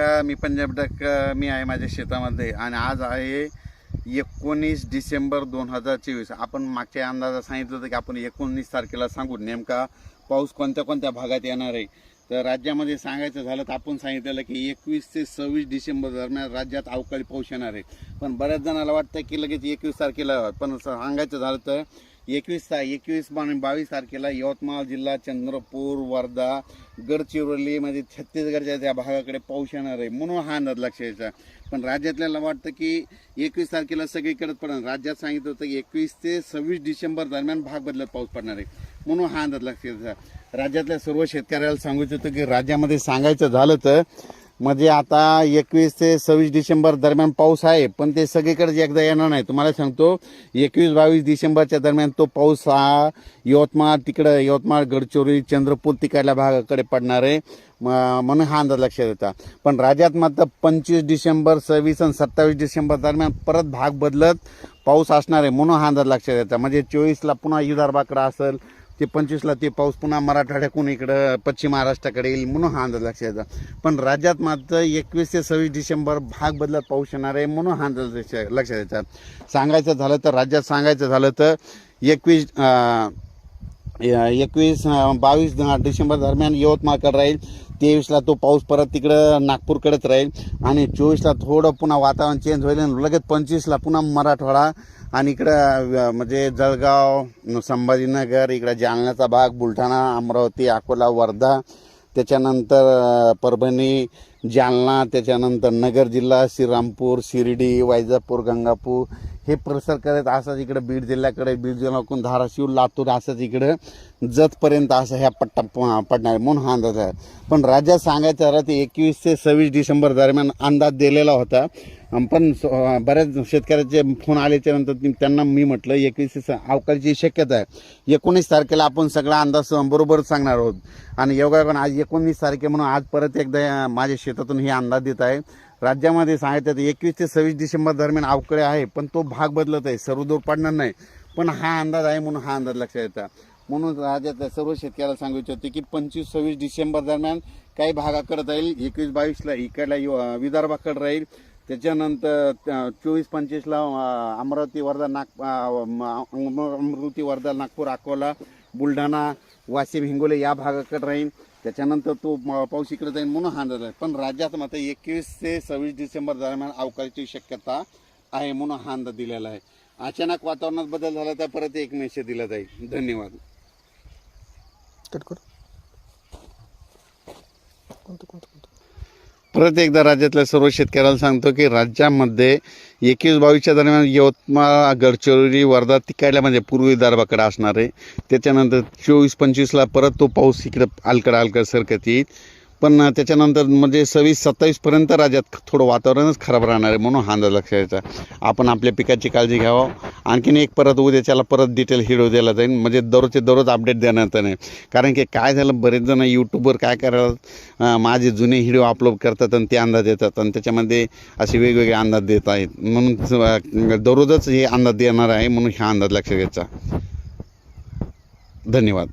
नमस्कार मी पंजाब डक मी आहे माझ्या शेतामध्ये. आणि आज आहे एकोणीस डिसेंबर दोन हजार चोवीस. आपण मागच्या अंदाजात सांगितलं होतं की आपण एकोणीस तारखेला सांगू. नेमका पाऊस कोणत्या कोणत्या भागात येणार आहे? तर राज्यामध्ये सांगायचं झालं तर आपण सांगितलेलं की एकवीस ते सव्वीस डिसेंबर दरम्यान राज्यात अवकाळी पाऊस येणार आहे. पण बऱ्याच जणाला वाटतं की लगेच एकवीस तारखेला पण सांगायचं झालं तर एकवीस ता एकवीस आणि बावीस तारखेला यवतमाळ जिल्हा चंद्रपूर वर्धा गडचिरोली म्हणजे छत्तीसगडच्या त्या भागाकडे पाऊस येणार आहे म्हणून हा अंदाज लक्ष यायचा पण राज्यातल्याला वाटतं की एकवीस तारखेला सगळीकडे पडणार. राज्यात सांगितलं होतं की एकवीस ते सव्वीस डिसेंबर दरम्यान भाग बदलत पाऊस पडणार आहे म्हणून हा अंदाज लक्ष यायचा राज्यातल्या सर्व शेतकऱ्याला सांगायचं होतं की राज्यामध्ये सांगायचं झालं तर म्हणजे आता एकवीस ते सव्वीस डिसेंबर दरम्यान पाऊस आहे पण ते सगळीकडे एकदा येणार नाही. तुम्हाला सांगतो एकवीस बावीस डिसेंबरच्या दरम्यान तो पाऊस हा यवतमाळ तिकडं यवतमाळ गडचिरोली चंद्रपूर तिकडल्या भागाकडे पडणार आहे म्हणून हा अंदाज लक्षात येतात पण राज्यात मात्र पंचवीस डिसेंबर सव्वीस आणि सत्तावीस डिसेंबर दरम्यान परत भाग बदलत पाऊस असणार आहे म्हणून हा अंदाज लक्षात येतात म्हणजे चोवीसला पुन्हा विदर्भाकडं असेल ते पंचवीसला ते पाऊस पुन्हा मराठवाड्याकून इकडं पश्चिम महाराष्ट्राकडे येईल म्हणून हा अंदाज लक्षात येतात पण राज्यात मात्र एकवीस ते सव्वीस डिसेंबर भाग बदलत पाऊस येणार आहे म्हणून हा अंदाज लक्ष- लक्षात येतात सांगायचं झालं तर राज्यात सांगायचं झालं तर एकवीस एकवीस बावीस डिसेंबर दरम्यान यवतमाळकडे राहील. तेवीसला तो पाऊस परत तिकडं नागपूरकडेच राहील. आणि चोवीसला थोडं पुन्हा वातावरण चेंज होईल आणि लगेच पंचवीसला पुन्हा मराठवाडा आणि इकडं म्हणजे जळगाव संभाजीनगर इकडं जालन्याचा भाग बुलढाणा अमरावती अकोला वर्धा त्याच्यानंतर परभणी जालना त्याच्यानंतर नगर जिल्हा श्रीरामपूर शिर्डी वैजापूर गंगापूर. हे प्रसार करत असंच इकडं बीड जिल्ह्याकडे बीड जिल्ह्याकडून धाराशिव लातूर असंच इकडं जतपर्यंत असं ह्या पट्टा प- पडणार आहे म्हणून हा अंदाज आहे. पण राज्यात सांगायचं झालं ते एकवीस ते सव्वीस डिसेंबर दरम्यान अंदाज दिलेला होता. पण बऱ्याच शेतकऱ्याचे फोन आल्याच्यानंतर त्यांना मी म्हटलं एकवीस ते स- अवकाळीची शक्यता आहे. एकोणीस तारखेला आपण सगळा अंदाज बरोबर सांगणार आहोत. आणि योगा आज एकोणीस तारखे म्हणून आज परत एकदा माझ्या शेतातून हे अंदाज देत आहे. राज्यामध्ये सांगितलं तर एकवीस ते सव्वीस डिसेंबर दरम्यान अवकडे आहे पण तो भाग बदलत आहे. सर्व दूर पडणार नाही. पण हा अंदाज आहे म्हणून हा अंदाज लक्षात येतात म्हणून राज्यातल्या सर्व शेतकऱ्याला सांगू इच्छिते की पंचवीस सव्वीस डिसेंबर दरम्यान काही भागाकडे राहील एकवीस बावीसला इकडला विदर्भाकडे राहील. त्याच्यानंतर चोवीस पंचवीसला अमरावती वर्धा नाग अमरावती वर्धा नागपूर अकोला बुलढाणा वाशिम हिंगोली या भागाकडे राहील. त्याच्यानंतर तो पाऊस इकडे जाईल म्हणून हा आहे. पण राज्यात मात्र एकवीस ते सव्वीस डिसेंबर दरम्यान अवकाळीची शक्यता आहे म्हणून हांद दिलेला आहे. अचानक वातावरणात बदल झाला तर परत एक मेसेज दिला जाईल. धन्यवाद. कट करू. कोणतं कोणतं कोणतं? परत एकदा राज्यातल्या सर्व शेतकऱ्याला सांगतो की राज्यामध्ये एकवीस बावीसच्या दरम्यान यवतमाळ गडचिरोली वर्धा तिकडल्या म्हणजे पूर्व विदर्भाकडे असणार आहे. त्याच्यानंतर चोवीस पंचवीसला परत तो पाऊस इकडं आलकडं अलकड सरकत येईल. पण त्याच्यानंतर म्हणजे सव्वीस सत्तावीसपर्यंत राज्यात थोडं वातावरणच खराब राहणार आहे म्हणून हा अंदाज लक्षात यायचा आपण आपल्या पिकाची काळजी घ्यावं. आणखीन एक परत उद्याच्याला परत डिटेल हिडो दिला जाईल म्हणजे दररोजचे दररोज अपडेट देण्यात नाही कारण की काय झालं बरेच जण यूट्यूबवर काय करायला माझे जुने हिडिओ अपलोड करतात आणि ते अंदाज देतात. आणि त्याच्यामध्ये असे वेगवेगळे अंदाज देत आहेत. म्हणून दररोजच हे अंदाज देणार आहे म्हणून हा अंदाज लक्ष घ्यायचा. धन्यवाद.